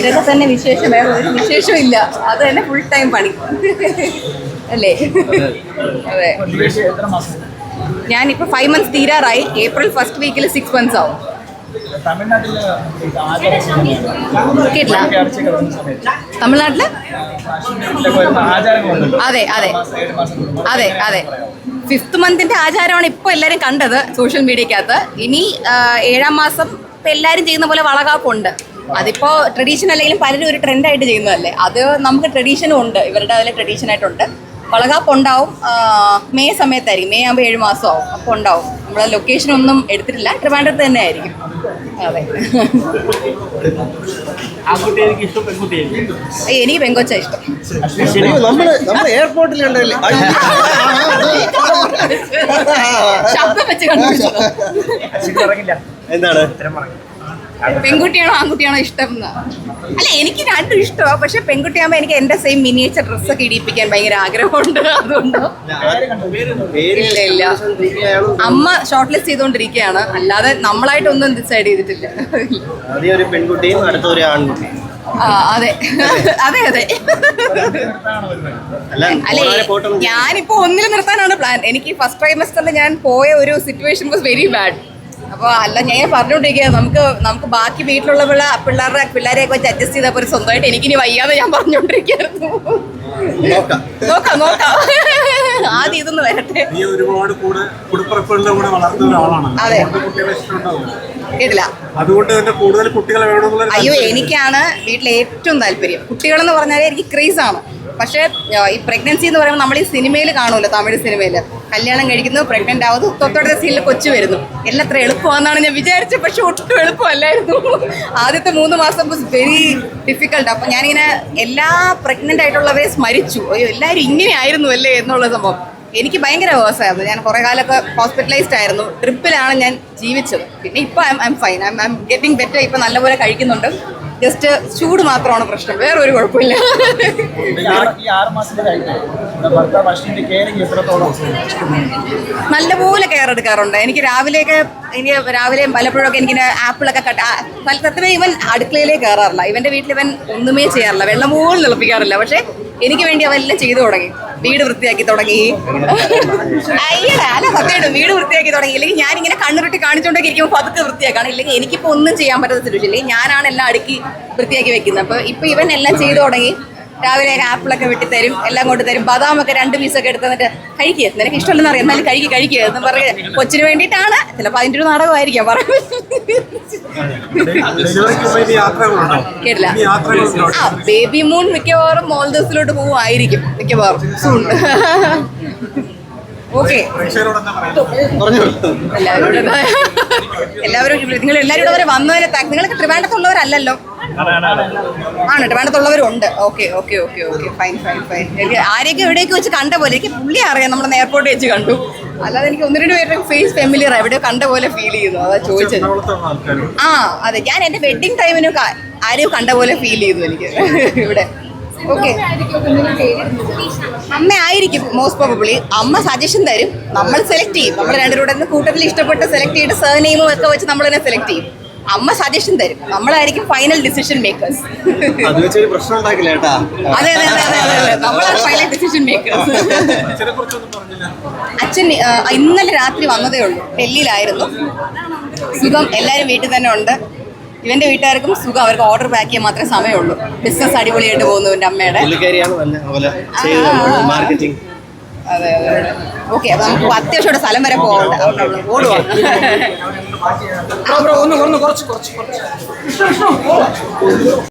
ഇതൊക്കെ തന്നെ വിശേഷം. വേറെ ഒരു വിശേഷം ഇല്ല. അത് തന്നെ ഫുൾ ടൈം പണി. അല്ലേ? അതെ. ഞാനിപ്പോൾ ഫൈവ് മന്ത്സ് തീരാറായി. ഏപ്രിൽ ഫസ്റ്റ് വീക്കിൽ സിക്സ് മന്ത്സ് ആവും. തമിഴ്നാട്ടിൽ? അതെ അതെ. അതെ അതെ. ഫിഫ്ത്ത് മന്തിന്റെ ആചാരമാണ് ഇപ്പോൾ എല്ലാവരും കണ്ടത് സോഷ്യൽ മീഡിയക്കകത്ത് ഇനി ഏഴാം മാസം ഇപ്പം എല്ലാവരും ചെയ്യുന്ന പോലെ വളകാപ്പുണ്ട്. അതിപ്പോ ട്രഡീഷൻ അല്ലെങ്കിലും പലരും ഒരു ട്രെൻഡായിട്ട് ചെയ്യുന്നതല്ലേ? അത് നമുക്ക് ട്രഡീഷനും ഉണ്ട്. ഇവരുടെ അതിൽ ട്രഡീഷൻ ആയിട്ടുണ്ട്. വളകാപ്പ് ഉണ്ടാവും. മെയ് സമയത്തായിരിക്കും. മെയ് ആകുമ്പോൾ ഏഴ് മാസം ആവും അപ്പോൾ ഉണ്ടാവും. നമ്മളെ ലൊക്കേഷൻ ഒന്നും എടുത്തിട്ടില്ല. ട്രിവാൻഡ്രത്ത് തന്നെ ആയിരിക്കും അതെ എനിക്ക് പെങ്കൊച്ച ഇഷ്ടം. എയർപോർട്ടിൽ ശബ്ദം വെച്ച് എന്താണ്? പെൺകുട്ടിയാണോ ആൺകുട്ടിയാണോ ഇഷ്ടം എന്ന്? അല്ല എനിക്ക് രണ്ടും ഇഷ്ടമാണ് പക്ഷെ പെൺകുട്ടിയാകുമ്പോൾ എനിക്ക് എന്റെ സെയിം മിനിയേച്ചർ ഡ്രസ്സൊക്കെ ഇടിയിപ്പിക്കാൻ ഭയങ്കര ആഗ്രഹമുണ്ട്. അതുകൊണ്ടോ ഇല്ല ഇല്ല. അമ്മ ഷോർട്ട് ലിസ്റ്റ് ചെയ്തുകൊണ്ടിരിക്കുകയാണ്. അല്ലാതെ നമ്മളായിട്ടൊന്നും ഡിസൈഡ് ചെയ്തിട്ടില്ല. അതെ അതെ. അതെ അല്ല ഞാനിപ്പോ ഒന്നിൽ നിർത്താനാണ് പ്ലാൻ എനിക്ക് ഫസ്റ്റ് ട്രൈമസ്റ്ററിൽ ഞാൻ പോയ ഒരു സിറ്റുവേഷൻ വാസ് വെരി ബാഡ് അപ്പോൾ അല്ല ഞാൻ പറഞ്ഞുകൊണ്ടിരിക്കുക നമുക്ക് നമുക്ക് ബാക്കി വീട്ടിലുള്ള പിള്ള പിള്ളേരുടെ പിള്ളേരെയൊക്കെ വെച്ച് അഡ്ജസ്റ്റ് ചെയ്തപ്പോൾ ഒരു സ്വന്തമായിട്ട് എനിക്കിനി വയ്യാതെ ഞാൻ പറഞ്ഞുകൊണ്ടിരിക്കുകയായിരുന്നു. നോക്കാം. നോക്കാം നോക്കാം. ആദ്യം ഇതൊന്ന് വരട്ടെ. നീ ഒരുപാട് കൂടെ കൂടെ വളർന്ന ഒരാളാണ്. അതെ. കേട്ടില്ല. അതുകൊണ്ട് തന്നെ കൂടുതൽ കുട്ടികളെ അയ്യോ എനിക്കാണ് വീട്ടിലെ ഏറ്റവും താല്പര്യം. കുട്ടികളെന്ന് പറഞ്ഞാൽ എനിക്ക് ക്രേസ് ആണ് പക്ഷേ ഈ പ്രഗ്നൻസി എന്ന് പറയുമ്പോൾ നമ്മൾ ഈ സിനിമയിൽ കാണുമല്ലോ തമിഴ് സിനിമയിൽ. കല്യാണം കഴിക്കുന്നു പ്രഗ്നന്റ് ആവുന്നു തൊട്ടടുത്ത സീനിൽ കൊച്ചു വരുന്നു. എല്ലാം അത്ര എളുപ്പമാണെന്നാണ് ഞാൻ വിചാരിച്ചത് പക്ഷെ ഒട്ടും എളുപ്പമല്ലായിരുന്നു. ആദ്യത്തെ മൂന്ന് മാസം വാസ് വെരി ഡിഫിക്കൽട്ട് അപ്പം ഞാനിങ്ങനെ എല്ലാ പ്രഗ്നന്റ് ആയിട്ടുള്ളവരെ സ്മരിച്ചു. അയ്യോ എല്ലാവരും ഇങ്ങനെ ആയിരുന്നു അല്ലേ എന്നുള്ള സംഭവം. എനിക്ക് ഭയങ്കര വേഴ്സായിരുന്നു ഞാൻ കുറേ കാലമൊക്കെ ഹോസ്പിറ്റലൈസ്ഡ് ആയിരുന്നു. ട്രിപ്പിലാണ് ഞാൻ ജീവിച്ചത്. പിന്നെ ഇപ്പോൾ I'm fine I'm getting better ഇപ്പം നല്ലപോലെ കഴിക്കുന്നുണ്ട്. ജസ്റ്റ് ചൂട് മാത്രമാണ് പ്രശ്നം. വേറെ ഒരു കുഴപ്പമില്ല കെയറിങ് നല്ലപോലെ കെയർ എടുക്കാറുണ്ട്. എനിക്ക് രാവിലെയൊക്കെ എനിക്ക് രാവിലെ പലപ്പോഴൊക്കെ എനിക്കിങ്ങനെ ആപ്പിളൊക്കെ കട്ട് ഇവൻ അടുക്കളയിലേ കയറാറില്ല ഇവന്റെ വീട്ടിൽ ഇവൻ ഒന്നുമേ ചെയ്യാറില്ല. വെള്ളം പോലും തിളപ്പിക്കാറില്ല. പക്ഷെ എനിക്ക് വേണ്ടി അവെല്ലാം ചെയ്തു തുടങ്ങി. വീട് വൃത്തിയാക്കി തുടങ്ങി. അല്ല സത്യം വീട് വൃത്തിയാക്കി തുടങ്ങി. ഇല്ലെങ്കിൽ ഇങ്ങനെ കണ്ണുരുട്ടി കാണിച്ചുകൊണ്ടൊക്കെ ഇരിക്കുമ്പോൾ പതുക്കെ വൃത്തിയാക്കാണ്. ഇല്ലെങ്കിൽ എനിക്കിപ്പോൾ ഒന്നും ചെയ്യാൻ പറ്റാത്ത സിറ്റുവേഷൻ ഇല്ലെങ്കിൽ ഞാനാണ് എല്ലാം അടുക്കി വൃത്തിയാക്കി വെക്കുന്നത്. അപ്പോൾ ഇപ്പോൾ ഇവൻ എല്ലാം ചെയ്തു തുടങ്ങി. രാവിലെ ആപ്പിളൊക്കെ വെട്ടിത്തരും എല്ലാം കൊണ്ട് തരും. ബദാമൊക്കെ രണ്ട് പീസൊക്കെ എടുത്ത് എന്നിട്ട് കഴിക്കുക നിനക്ക് ഇഷ്ടമല്ലെന്ന് അറിയാം. എന്നാലും കഴിക്കുക കഴിക്കുക എന്ന് പറയുക കൊച്ചിന് വേണ്ടിയിട്ടാണ്. ചിലപ്പോൾ അതിന്റെ ഒരു നാടകമായിരിക്കാം. പറയും ആ ബേബി മൂൺ മിക്കവാറും മിക്കവാറും. ഓക്കെ പ്രേക്ഷകരോട് എന്താ പറഞ്ഞു എല്ലാവരും നിങ്ങൾ എല്ലാവരും ഇവിടെ വരെ വന്നതിന് താങ്ക് വേണ്ടത്തുള്ളവരുണ്ട് ആണ് ട്രിവാൻഡത്തുള്ളവരുണ്ട് okay okay okay okay. Fine fine fine. എനിക്ക് ആരെയൊക്കെ എവിടെയൊക്കെ വെച്ച് കണ്ട പോലെ എനിക്ക് പുള്ളി അറിയാം നമ്മൾ എയർപോർട്ടിൽ വെച്ച് കണ്ടു. അല്ലാതെ എനിക്ക് ഒന്ന് രണ്ട് പേരുടെ ഫേസ് ഫെമിലിയർ എവിടെയോ കണ്ട പോലെ ഫീൽ ചെയ്യുന്നു. അതാ ചോദിച്ചത്. ആ അതെ. ഞാൻ എന്റെ വെഡിങ് ടൈമിന് ആരെയോ കണ്ട പോലെ ഫീൽ ചെയ്യുന്നു എനിക്ക്. ഇവിടെ. ഓക്കെ. അമ്മ ആയിരിക്കും മോസ്റ്റ് പ്രോബബ്ലി അമ്മ സജഷൻ തരും. നമ്മൾ സെലക്ട് ചെയ്യും. നമ്മൾ രണ്ടുപേരുടെ കൂട്ടത്തിൽ ഇഷ്ടപ്പെട്ട് സെലക്ട് ചെയ്തിട്ട് സർനെയിമും ഒക്കെ വെച്ച് നമ്മൾ തന്നെ സെലക്ട് ചെയ്യും. അമ്മ സജഷൻ തരും. നമ്മളായിരിക്കും ഫൈനൽ ഡിസിഷൻ മേക്കേഴ്സ് അത് വെച്ചൊരു പ്രശ്നം ഉണ്ടാക്കില്ല കേട്ടാ അതെ അതെ അതെ അതെ അതെ അതെ. നമ്മളാണ് ഫൈനൽ ഡിസിഷൻ മേക്കേഴ്സ് അച്ഛനെ കുറിച്ചൊന്നും പറഞ്ഞില്ല. അച്ഛൻ ഇന്നലെ രാത്രി വന്നതേ ഉള്ളൂ. ഡൽഹിയിലായിരുന്നു. സുഖം എല്ലാവരും വീട്ടിൽ തന്നെ ഉണ്ട്. ഇവന്റെ വീട്ടുകാർക്കും സുഖം. അവർക്ക് ഓർഡർ പാക്ക് ചെയ്യാൻ മാത്രമേ സമയമുള്ളൂ. ബിസിനസ് അടിപൊളിയായിട്ട് പോകുന്നു എന്റെ അമ്മയുടെ. അതെ അതെ ഓക്കെ അപ്പൊ നമുക്ക് അത്യാവശ്യം ഇവിടെ സ്ഥലം വരെ പോകണ്ട. അതുകൊണ്ട് നമ്മൾ ഓടുവാ. ഒന്ന് ഒന്ന് കുറച്ച് കുറച്ച് കുറച്ച്.